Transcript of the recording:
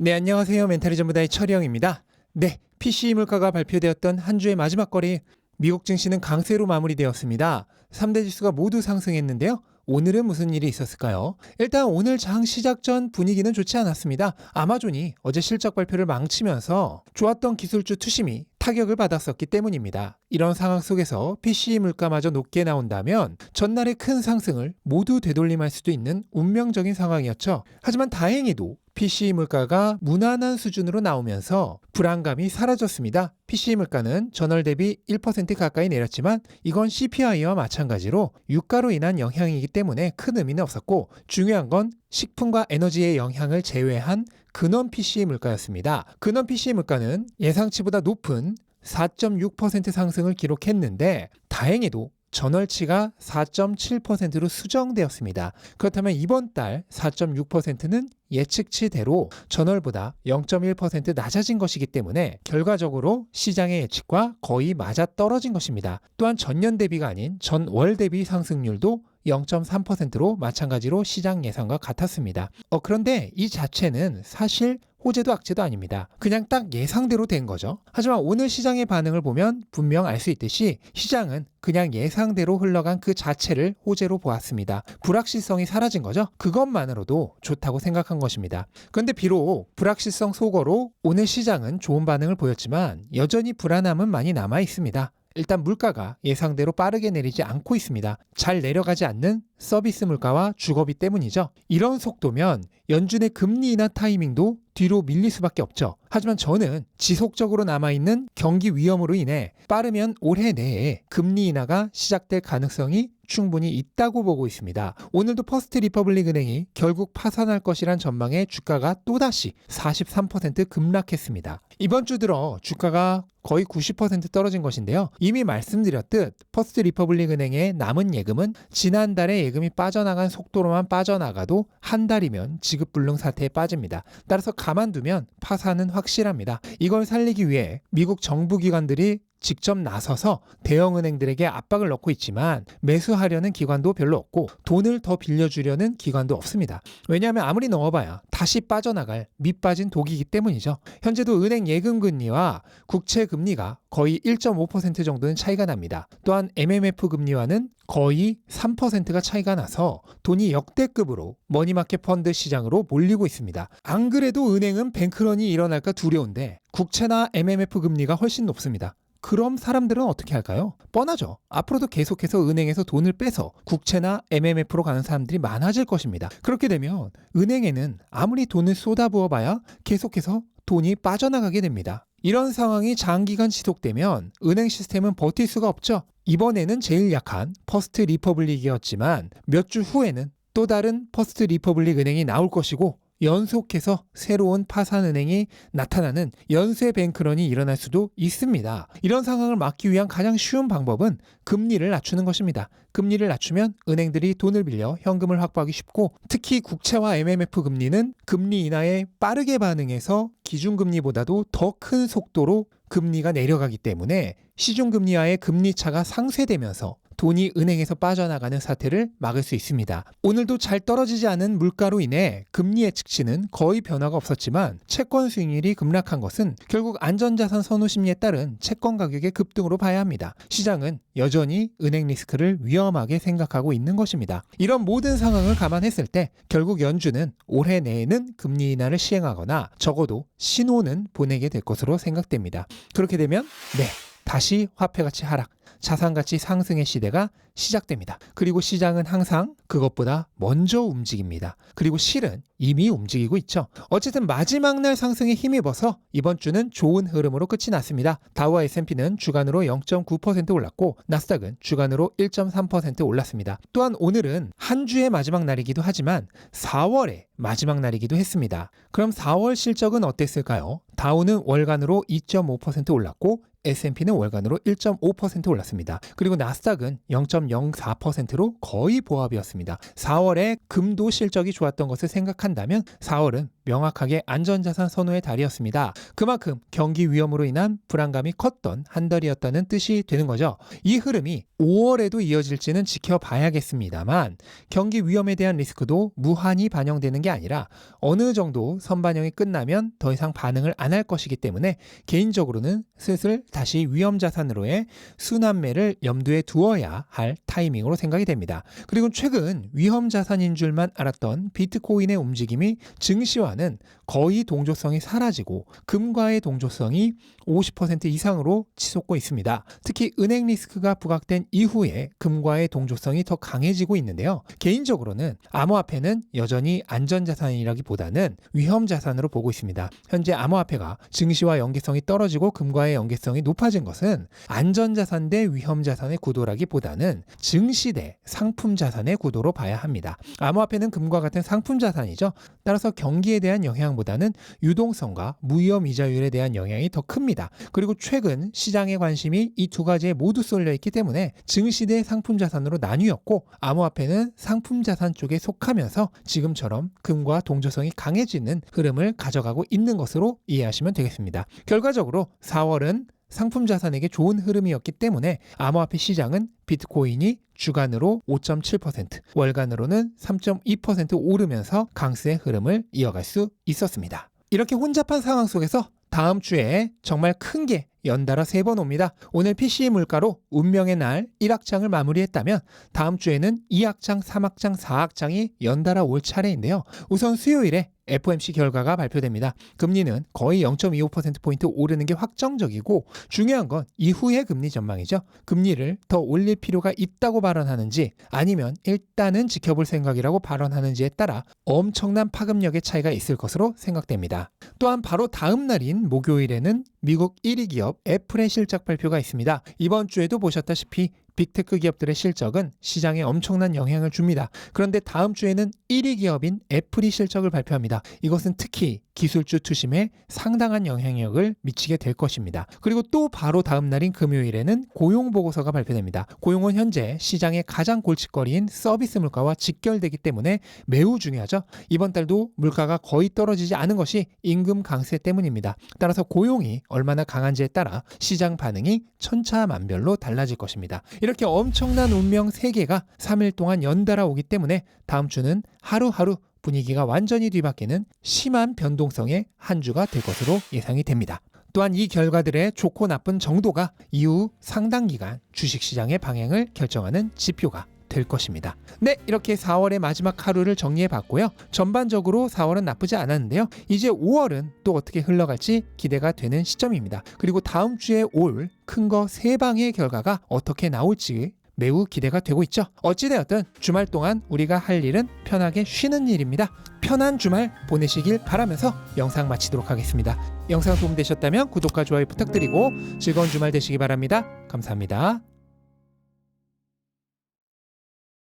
네, 안녕하세요. 멘탈이 전부다의 철영입니다. 네, PC 물가가 발표되었던 한 주의 마지막 거래 미국 증시는 강세로 마무리되었습니다. 3대 지수가 모두 상승했는데요. 오늘은 무슨 일이 있었을까요? 일단 오늘 장 시작 전 분위기는 좋지 않았습니다. 아마존이 어제 실적 발표를 망치면서 좋았던 기술주 투심이 타격을 받았었기 때문입니다. 이런 상황 속에서 PC 물가마저 높게 나온다면 전날의 큰 상승을 모두 되돌림할 수도 있는 운명적인 상황이었죠. 하지만 다행히도 PC 물가가 무난한 수준으로 나오면서 불안감이 사라졌습니다. PC 물가는 전월 대비 1% 가까이 내렸지만 이건 CPI와 마찬가지로 유가로 인한 영향이기 때문에 큰 의미는 없었고 중요한 건 식품과 에너지의 영향을 제외한 근원 PC 물가였습니다. 근원 PC 물가는 예상치보다 높은 4.6% 상승을 기록했는데 다행히도 전월치가 4.7%로 수정되었습니다. 그렇다면 이번 달 4.6%는 예측치대로 전월보다 0.1% 낮아진 것이기 때문에 결과적으로 시장의 예측과 거의 맞아 떨어진 것입니다. 또한 전년 대비가 아닌 전월 대비 상승률도 0.3%로 마찬가지로 시장 예상과 같았습니다. 어, 그런데 이 자체는 사실 호재도 악재도 아닙니다. 그냥 딱 예상대로 된 거죠. 하지만 오늘 시장의 반응을 보면 분명 알 수 있듯이 시장은 그냥 예상대로 흘러간 그 자체를 호재로 보았습니다. 불확실성이 사라진 거죠. 그것만으로도 좋다고 생각한 것입니다. 그런데 비록 불확실성 속어로 오늘 시장은 좋은 반응을 보였지만 여전히 불안함은 많이 남아 있습니다. 일단 물가가 예상대로 빠르게 내리지 않고 있습니다. 잘 내려가지 않는 서비스 물가와 주거비 때문이죠. 이런 속도면 연준의 금리 인하 타이밍도 뒤로 밀릴 수밖에 없죠. 하지만 저는 지속적으로 남아있는 경기 위험으로 인해 빠르면 올해 내에 금리 인하가 시작될 가능성이 충분히 있다고 보고 있습니다. 오늘도 퍼스트 리퍼블릭 은행이 결국 파산할 것이란 전망에 주가가 또다시 43% 급락했습니다. 이번 주 들어 주가가 거의 90% 떨어진 것인데요. 이미 말씀드렸듯 퍼스트 리퍼블릭 은행의 남은 예금은 지난달에 예금이 빠져나간 속도로만 빠져나가도 한 달이면 지급 불능 사태에 빠집니다. 따라서 가만두면 파산은 확실합니다. 이걸 살리기 위해 미국 정부 기관들이 직접 나서서 대형은행들에게 압박을 넣고 있지만 매수하려는 기관도 별로 없고 돈을 더 빌려주려는 기관도 없습니다. 왜냐하면 아무리 넣어봐야 다시 빠져나갈 밑빠진 독이기 때문이죠. 현재도 은행 예금 금리와 국채 금리가 거의 1.5% 정도는 차이가 납니다. 또한 MMF 금리와는 거의 3%가 차이가 나서 돈이 역대급으로 머니마켓 펀드 시장으로 몰리고 있습니다. 안 그래도 은행은 뱅크런이 일어날까 두려운데 국채나 MMF 금리가 훨씬 높습니다. 그럼 사람들은 어떻게 할까요? 뻔하죠. 앞으로도 계속해서 은행에서 돈을 빼서 국채나 MMF로 가는 사람들이 많아질 것입니다. 그렇게 되면 은행에는 아무리 돈을 쏟아부어 봐야 계속해서 돈이 빠져나가게 됩니다. 이런 상황이 장기간 지속되면 은행 시스템은 버틸 수가 없죠. 이번에는 제일 약한 퍼스트 리퍼블릭이었지만 몇 주 후에는 또 다른 퍼스트 리퍼블릭 은행이 나올 것이고 연속해서 새로운 파산은행이 나타나는 연쇄 뱅크런이 일어날 수도 있습니다. 이런 상황을 막기 위한 가장 쉬운 방법은 금리를 낮추는 것입니다. 금리를 낮추면 은행들이 돈을 빌려 현금을 확보하기 쉽고 특히 국채와 MMF 금리는 금리 인하에 빠르게 반응해서 기준금리보다도 더 큰 속도로 금리가 내려가기 때문에 시중금리와의 금리 차가 상쇄되면서 돈이 은행에서 빠져나가는 사태를 막을 수 있습니다. 오늘도 잘 떨어지지 않은 물가로 인해 금리 예측치는 거의 변화가 없었지만 채권 수익률이 급락한 것은 결국 안전자산 선호 심리에 따른 채권 가격의 급등으로 봐야 합니다. 시장은 여전히 은행 리스크를 위험하게 생각하고 있는 것입니다. 이런 모든 상황을 감안했을 때 결국 연준은 올해 내에는 금리 인하를 시행하거나 적어도 신호는 보내게 될 것으로 생각됩니다. 그렇게 되면 네, 다시 화폐 가치 하락, 자산 가치 상승의 시대가 시작됩니다. 그리고 시장은 항상 그것보다 먼저 움직입니다. 그리고 실은 이미 움직이고 있죠. 어쨌든 마지막 날 상승에 힘입어서 이번 주는 좋은 흐름으로 끝이 났습니다. 다우와 S&P는 주간으로 0.9% 올랐고 나스닥은 주간으로 1.3% 올랐습니다. 또한 오늘은 한 주의 마지막 날이기도 하지만 4월의 마지막 날이기도 했습니다. 그럼 4월 실적은 어땠을까요? 다우는 월간으로 2.5% 올랐고 S&P는 월간으로 1.5% 올랐습니다. 그리고 나스닥은 0.04%로 거의 보합이었습니다. 4월에 금도 실적이 좋았던 것을 생각한다면 4월은 명확하게 안전자산 선호의 달이었습니다. 그만큼 경기 위험으로 인한 불안감이 컸던 한 달이었다는 뜻이 되는 거죠. 이 흐름이 5월에도 이어질지는 지켜봐야겠습니다만 경기 위험에 대한 리스크도 무한히 반영되는 게 아니라 어느 정도 선반영이 끝나면 더 이상 반응을 안 할 것이기 때문에 개인적으로는 슬슬 다시 위험 자산으로의 순환매를 염두에 두어야 할 타이밍으로 생각이 됩니다. 그리고 최근 위험 자산인 줄만 알았던 비트코인의 움직임이 증시와 는 거의 동조성이 사라지고 금과의 동조성이 50% 이상으로 치솟고 있습니다. 특히 은행 리스크가 부각된 이후에 금과의 동조성이 더 강해지고 있는데요. 개인적으로는 암호화폐는 여전히 안전자산이라기보다는 위험자산으로 보고 있습니다. 현재 암호화폐가 증시와 연계성이 떨어지고 금과의 연계성이 높아진 것은 안전자산 대 위험자산의 구도라기보다는 증시 대 상품자산의 구도로 봐야 합니다. 암호화폐는 금과 같은 상품자산이죠. 따라서 경기에 대한 영향보다는 유동성과 무위험 이자율에 대한 영향이 더 큽니다. 그리고 최근 시장의 관심이 이 두 가지에 모두 쏠려 있기 때문에 증시 대 상품 자산으로 나뉘었고 암호화폐는 상품 자산 쪽에 속하면서 지금처럼 금과 동조성이 강해지는 흐름을 가져가고 있는 것으로 이해하시면 되겠습니다. 결과적으로 4월은 상품 자산에게 좋은 흐름이었기 때문에 암호화폐 시장은 비트코인이 주간으로 5.7%, 월간으로는 3.2% 오르면서 강세의 흐름을 이어갈 수 있었습니다. 이렇게 혼잡한 상황 속에서 다음 주에 정말 큰 게 연달아 세 번 옵니다. 오늘 PC 물가로 운명의 날 1악장을 마무리했다면 다음 주에는 2악장, 3악장, 4악장이 연달아 올 차례인데요. 우선 수요일에 FOMC 결과가 발표됩니다. 금리는 거의 0.25%포인트 오르는 게 확정적이고 중요한 건 이후의 금리 전망이죠. 금리를 더 올릴 필요가 있다고 발언하는지 아니면 일단은 지켜볼 생각이라고 발언하는지에 따라 엄청난 파급력의 차이가 있을 것으로 생각됩니다. 또한 바로 다음 날인 목요일에는 미국 1위 기업 애플의 실적 발표가 있습니다. 이번 주에도 보셨다시피 빅테크 기업들의 실적은 시장에 엄청난 영향을 줍니다. 그런데 다음 주에는 1위 기업인 애플이 실적을 발표합니다. 이것은 특히 기술주 투심에 상당한 영향력을 미치게 될 것입니다. 그리고 또 바로 다음 날인 금요일에는 고용 보고서가 발표됩니다. 고용은 현재 시장의 가장 골칫거리인 서비스 물가와 직결되기 때문에 매우 중요하죠. 이번 달도 물가가 거의 떨어지지 않은 것이 임금 강세 때문입니다. 따라서 고용이 얼마나 강한지에 따라 시장 반응이 천차만별로 달라질 것입니다. 이렇게 엄청난 운명 3개가 3일 동안 연달아 오기 때문에 다음 주는 하루하루 분위기가 완전히 뒤바뀌는 심한 변동성의 한 주가 될 것으로 예상이 됩니다. 또한 이 결과들의 좋고 나쁜 정도가 이후 상당 기간 주식시장의 방향을 결정하는 지표가 될 것입니다. 네, 이렇게 4월의 마지막 하루를 정리해 봤고요. 전반적으로 4월은 나쁘지 않았는데요. 이제 5월은 또 어떻게 흘러갈지 기대가 되는 시점입니다. 그리고 다음 주에 올 큰 거 세 방의 결과가 어떻게 나올지 매우 기대가 되고 있죠. 어찌되었든 주말 동안 우리가 할 일은 편하게 쉬는 일입니다. 편한 주말 보내시길 바라면서 영상 마치도록 하겠습니다. 영상 도움되셨다면 구독과 좋아요 부탁드리고 즐거운 주말 되시기 바랍니다. 감사합니다.